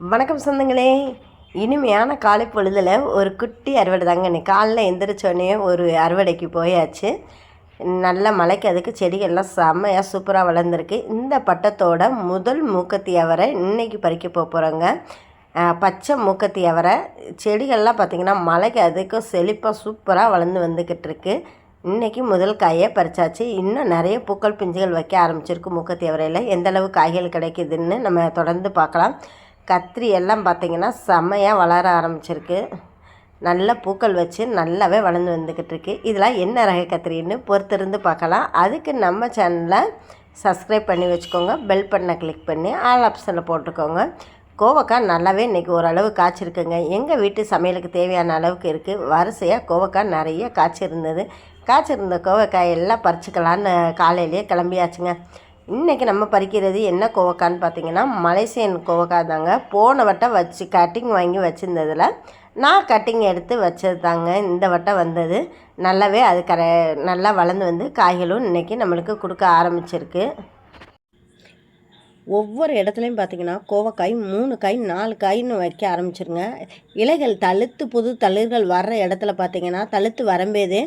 வணக்கம் சொந்தங்களே. இனிமையான காலை பொழுதில் ஒரு குட்டி அறுவடை தாங்க. இன்னைக்கு காலைல எந்திரிச்சோடனே ஒரு அறுவடைக்கு போயாச்சு. நல்ல மலைக்கு அதுக்கு செடிகள்லாம் செம்மையாக சூப்பராக வளர்ந்துருக்கு. இந்த பட்டத்தோட முதல் மூக்கத்தி அவரை இன்றைக்கி பறிக்க போக போகிறோங்க பச்சை மூக்கத்தி அவரை. செடிகள்லாம் பார்த்திங்கன்னா மலைக்கு அதுக்கும் செழிப்பாக சூப்பராக வளர்ந்து வந்துக்கிட்டு இருக்கு இன்றைக்கி முதல் காயை பறிச்சாச்சு. இன்னும் நிறைய பூக்கள் பிஞ்சுகள் வைக்க ஆரம்பிச்சிருக்கு மூக்கத்தி அவரையில். எந்தளவு காய்கள் கிடைக்குதுன்னு நம்ம தொடர்ந்து பார்க்கலாம். கத்திரி எல்லாம் பார்த்திங்கன்னா செம்மையாக வளர ஆரம்பிச்சிருக்கு. நல்ல பூக்கள் வச்சு நல்லாவே வளர்ந்து வந்துக்கிட்டு இருக்கு இதெல்லாம் என்ன ரக கத்திரின்னு பொறுத்திருந்து பார்க்கலாம். அதுக்கு நம்ம சேனலை சப்ஸ்கிரைப் பண்ணி வச்சுக்கோங்க. பெல் பட்டனை கிளிக் பண்ணி ஆல் ஆப்ஷனில் போட்டுக்கோங்க. கோவக்காய் நல்லாவே இன்றைக்கி ஓரளவு காய்ச்சிருக்குங்க. எங்கள் வீட்டு சமையலுக்கு தேவையான அளவுக்கு இருக்குது வரிசையாக கோவக்காய் நிறைய காய்ச்சிருந்தது. காய்ச்சிருந்த கோவக்காய் எல்லாம் பறிச்சுக்கலான்னு காலையிலேயே கிளம்பியாச்சுங்க. இன்றைக்கி நம்ம பறிக்கிறது என்ன கோவக்கான்னு பார்த்தீங்கன்னா மலேசியன் கோவக்காய் தாங்க. போன வட்டம் வச்சு கட்டிங் வாங்கி வச்சுருந்ததில் நான் கட்டிங் எடுத்து வச்சது தாங்க. இந்த வட்டம் வந்தது. நல்லாவே அது கர நல்லா வளர்ந்து வந்து காய்களும் இன்றைக்கி நம்மளுக்கு கொடுக்க ஆரம்பிச்சிருக்கு. ஒவ்வொரு இடத்துலையும் பார்த்தீங்கன்னா கோவக்காய் மூணு காய் நாலு காயின்னு வைக்க ஆரம்பிச்சிருங்க. இலைகள் தழுத்து புது தளிர்கள் வர்ற இடத்துல பார்த்திங்கன்னா தழுத்து வரம்பேதே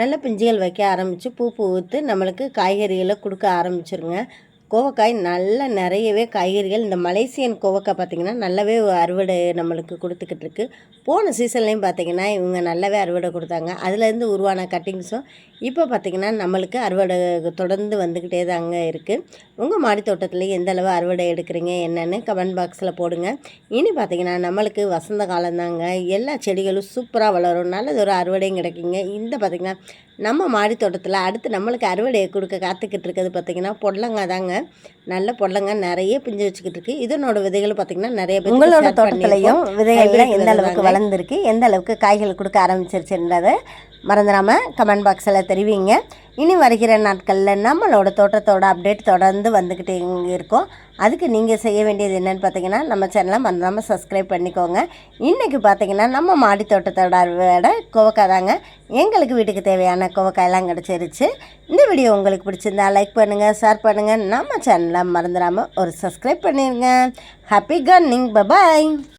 நல்ல பிஞ்சுகள் வைக்க ஆரம்பித்து பூ பூ பூத்து நம்மளுக்கு காய்கறிகளை கொடுக்க ஆரம்பிச்சிருங்க. கோவக்காய் நல்ல நிறையவே காய்கறிகள். இந்த மலேசியன் கோவக்காய் பார்த்திங்கன்னா நல்லாவே அறுவடை நம்மளுக்கு கொடுத்துக்கிட்டு இருக்கு. போன சீசன்லேயும் பார்த்திங்கன்னா இவங்க நல்லாவே அறுவடை கொடுத்தாங்க. அதுலேருந்து உருவான கட்டிங்ஸும் இப்போ பார்த்திங்கன்னா நம்மளுக்கு அறுவடை தொடர்ந்து வந்துக்கிட்டே தாங்க இருக்குது உங்கள் மாடி தோட்டத்தில் எந்த அளவு அறுவடை எடுக்கிறீங்க என்னென்னு கமெண்ட் பாக்ஸில் போடுங்க. இனி பார்த்திங்கன்னா நம்மளுக்கு வசந்த காலம் தாங்க. எல்லா செடிகளும் சூப்பராக வளரும். நல்லது ஒரு அறுவடையும் கிடைக்குங்க. இந்த பார்த்திங்கன்னா நம்ம மாடி தோட்டத்தில் அடுத்து நம்மளுக்கு அறுவடையை கொடுக்க காத்துக்கிட்டு இருக்கிறது பார்த்திங்கன்னா பொடலங்காய் தாங்க. நல்ல பொடலங்காய் நிறைய பிஞ்சு வச்சுக்கிட்டு இருக்கு. இதனோட விதைகள் பார்த்திங்கன்னா நிறைய உங்களோட தோட்டத்துலையும் விதைகள்லாம் எந்த அளவுக்கு வளர்ந்துருக்கு எந்த அளவுக்கு காய்கள் கொடுக்க ஆரம்பிச்சிருச்சுன்றதை மறந்துடாமல் கமெண்ட் பாக்ஸில் தெரிவிங்க. இனி வருகிற நாட்களில் நம்மளோட தோட்டத்தோட அப்டேட் தொடர்ந்து வந்துக்கிட்டே இருக்கோம். அதுக்கு நீங்கள் செய்ய வேண்டியது என்னென்னு பார்த்தீங்கன்னா நம்ம சேனலை மறந்தாமல் சப்ஸ்கிரைப் பண்ணிக்கோங்க. இன்றைக்கி பார்த்தீங்கன்னா நம்ம மாடி தோட்டத்தோட அறுவடை கோவக்காய் தாங்க. எங்களுக்கு வீட்டுக்கு தேவையான கோவக்காயெல்லாம் கிடச்சிருச்சு. இந்த வீடியோ உங்களுக்கு பிடிச்சிருந்தா லைக் பண்ணுங்கள் ஷேர் பண்ணுங்கள் நம்ம சேனலை மறந்துடாமல் ஒரு சப்ஸ்கிரைப் பண்ணிடுங்க ஹாப்பி கன்னிங் பபாய்